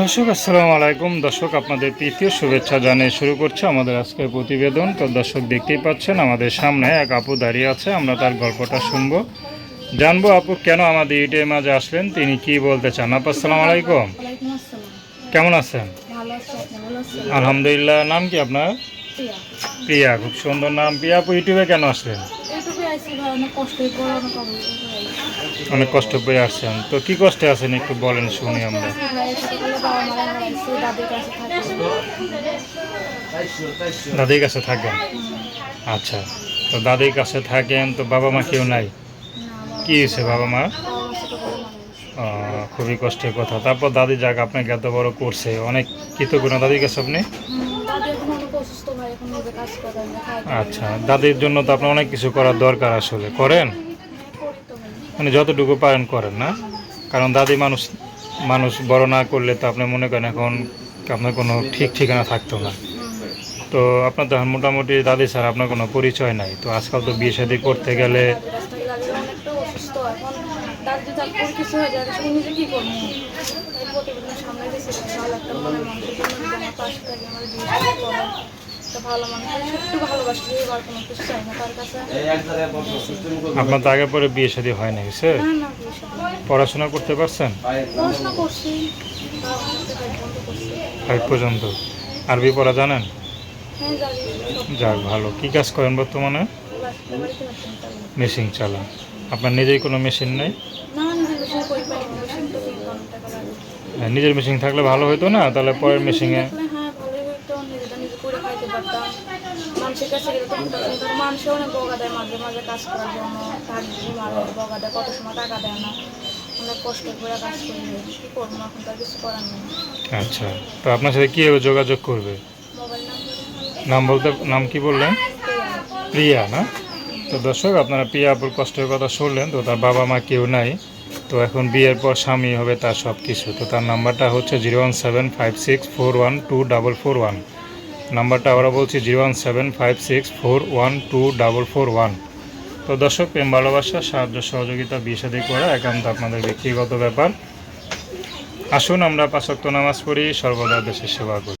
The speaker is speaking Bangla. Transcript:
দর্শক আসসালামু আলাইকুম। দর্শক আপনাদের তৃতীয় শুভেচ্ছা জানিয়ে শুরু করছে আমাদের আজকের প্রতিবেদন। তো দর্শক দেখতেই পাচ্ছেন আমাদের সামনে এক আপু দাঁড়িয়ে আছে। আমরা তার গল্পটা শুনব। জানব আপু কেন আমাদের ইউটিউবের মাঝে আসলেন? তিনি কি বলতে চান? আপু আসসালামু আলাইকুম। কেমন আছেন? আলহামদুলিল্লাহ। নাম কি আপনার? প্রিয়া। খুব সুন্দর নাম। প্রিয়া আপু ইউটিউবে কেন আসলেন? ইউটিউবে অনেক কষ্ট করে আসছেন। তো কি কষ্টে আছেন একটু বলেন শুনি আমরা। দাদির কাছে থাকেন? আচ্ছা তো দাদির কাছে থাকেন, তো বাবা মা কেউ নাই? কি হয়েছে বাবা মা? খুবই কষ্টের কথা। তারপর দাদি যাক, আপনাকে এত বড় করছে। অনেক কৃতজ্ঞ দাদির কাছে আপনি? আচ্ছা দাদির জন্য তো আপনার অনেক কিছু করার দরকার আসলে। করেন? মানে যতটুকু পারেন করেন না? কারণ দাদি মানুষ মানুষ বড় না করলে তো আপনি মনে করেন এখন আপনার কোনো ঠিক ঠিকানা থাকতো না। তো আপনার তো এখন মোটামুটি দাদি স্যার আপনার কোনো পরিচয় নাই। তো আজকাল তো বিয়ে শাদি করতে গেলে হয়ে কি আপনার তো আগে পরে বিয়ে শাদি হয় না গেছে না না বিয়ে শাদী পড়াশোনা করতে পারছেন? ফাইভ পর্যন্ত। আরবি পড়া জানেন? হ্যাঁ যাক ভালো। কি কাজ করেন বর্তমানে? মেশিন চালান। আপনার নিজেই কোনো মেশিন নেই? হ্যাঁ, নিজের মেশিন থাকলে ভালো হতো না তাহলে পরের মেশিনে মানুষের কাছে গেলে তো উল্টা মানুষে অনেক বকা দেয় মাঝে মাঝে কাজ করার জন্য টাকা মারে বকা দেয় কত সময় টাকা দেয় না। অনেক কষ্ট করে কাজ করি কী করব এখন কিছু করার নেই। আচ্ছা তো আপনার সাথে কীভাবে যোগাযোগ করবে? নাম বলতে নাম কি বললেন? প্রিয়া না? তো দর্শক আপনারা প্রিয়া আপুর কষ্টের কথা শুনলেন তো তার বাবা মা কেউ নাই। তো এখন বিয়ের পর স্বামী হবে তার সব কিছু তো তার নাম্বারটা হচ্ছে zero one seven five six four one two double four one. নাম্বারটা আমরা বলছি, zero one seven five six four one two double four one. তো দর্শক, প্রেম, ভালোবাসা, সাহায্য, সহযোগিতা, বিয়ে শাদী করা একান্ত আপনাদের ব্যক্তিগত ব্যাপার। আসুন, আমরা পাঁচক্ত নামাজ পড়ি, সর্বদা দেশের সেবা করি।